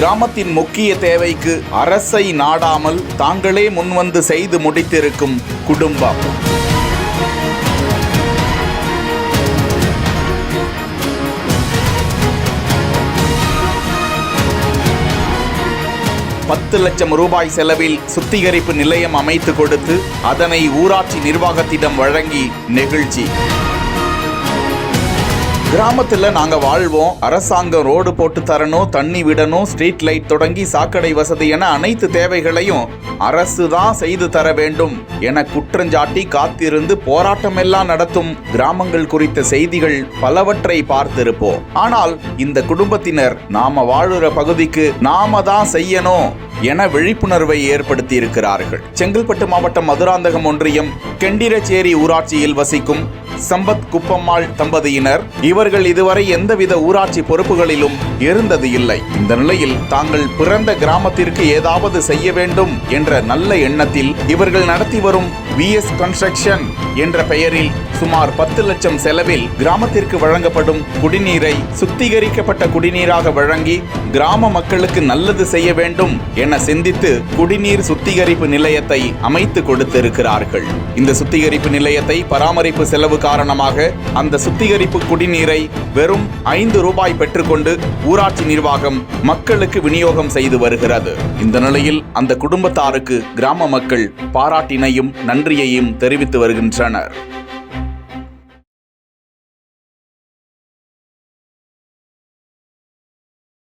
கிராமத்தின் முக்கிய தேவைக்கு அரசை நாடாமல் தாங்களே முன்வந்து செய்து முடித்திருக்கும் குடும்பம். பத்து லட்சம் ரூபாய் செலவில் சுத்திகரிப்பு நிலையம் அமைத்து கொடுத்து அதனை ஊராட்சி நிர்வாகத்திடம் வழங்கி நெகிழ்ச்சி. கிராமத்தில் நாங்கள் வாழ்வோம். அரசாங்கம் ரோடு போட்டு தரணும் தண்ணி விடணும் ஸ்ட்ரீட் லைட் தொடங்கி சாக்கடை வசதி என அனைத்து தேவைகளையும் அரசு தான் செய்து தர வேண்டும் என குற்றஞ்சாட்டி காத்திருந்து போராட்டம் எல்லாம் நடத்தும் கிராமங்கள் குறித்த செய்திகள் பலவற்றை பார்த்திருப்போம். ஆனால் இந்த குடும்பத்தினர் நாம வாழுற பகுதிக்கு நாம தான் செய்யணும் என விழிப்புணர்வை ஏற்படுத்தி இருக்கிறார்கள் செங்கல்பட்டு மாவட்டம் மதுராந்தகம் ஒன்றியம் கெண்டிரச்சேரி ஊராட்சியில் வசிக்கும் சம்பத் குப்பம்மாள் தம்பதியினர். இவர்கள் இதுவரை எந்தவித ஊராட்சி பொறுப்புகளிலும் இருந்தது இல்லை. இந்த நிலையில் தாங்கள் பிறந்த கிராமத்திற்கு ஏதாவது செய்ய வேண்டும் என்ற நல்ல எண்ணத்தில் இவர்கள் நடத்தி வரும் விஎஸ் கன்ஸ்ட்ரக்ஷன் என்ற பெயரில் சுமார் பத்து லட்சம் செலவில் கிராமத்திற்கு வழங்கப்படும் குடிநீரை சுத்திகரிக்கப்பட்ட குடிநீராக வழங்கி கிராம மக்களுக்கு நல்லது செய்ய வேண்டும் என சிந்தித்து குடிநீர் சுத்திகரிப்பு நிலையத்தை அமைத்து கொடுத்திருக்கிறார்கள். இந்த சுத்திகரிப்பு நிலையத்தை பராமரிப்பு செலவு காரணமாக அந்த சுத்திகரிப்பு குடிநீரை வெறும் ஐந்து ரூபாய் பெற்றுக்கொண்டு ஊராட்சி நிர்வாகம் மக்களுக்கு விநியோகம் செய்து வருகிறது. இந்த நிலையில் அந்த குடும்பத்தாருக்கு கிராம மக்கள் பாராட்டினையும் நன்றி நன்றியையும் தெரிவித்து வருகின்றனர்.